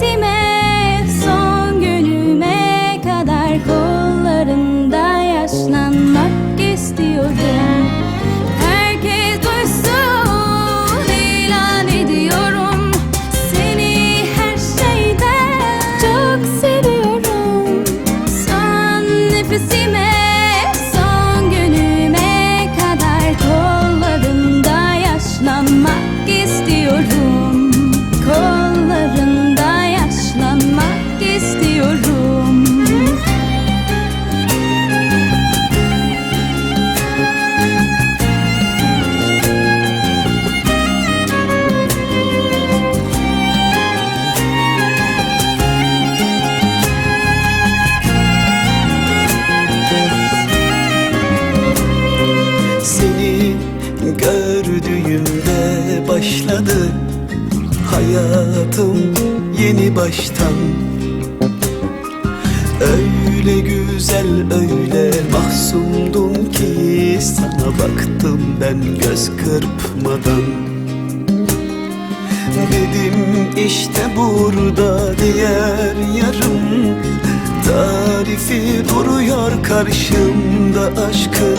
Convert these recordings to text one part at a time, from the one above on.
nefesime son günüme kadar kollarında yaşlanmak istiyorum. Herkes duysun ilan ediyorum seni her şeyden çok seviyorum. Son nefesime son günüme kadar kollarında yaşlanmak istiyorum. Gördüğümde başladı Hayatım yeni baştan. Öyle güzel öyle mahzundum ki Sana baktım ben göz kırpmadan. Dedim işte burada diğer yarım Tarifi duruyor karşımda aşkın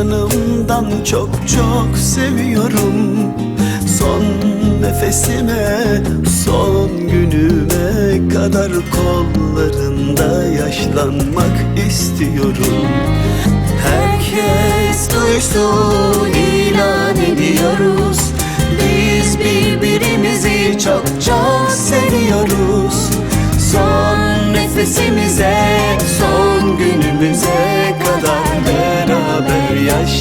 Seni canımdan çok çok seviyorum. Son nefesime, son günüme kadar kollarında yaşlanmak istiyorum. Herkes duysun ilan ediyoruz. Biz birbirimizi çok çok seviyoruz. Son nefesimize, son günümüze kadar beraber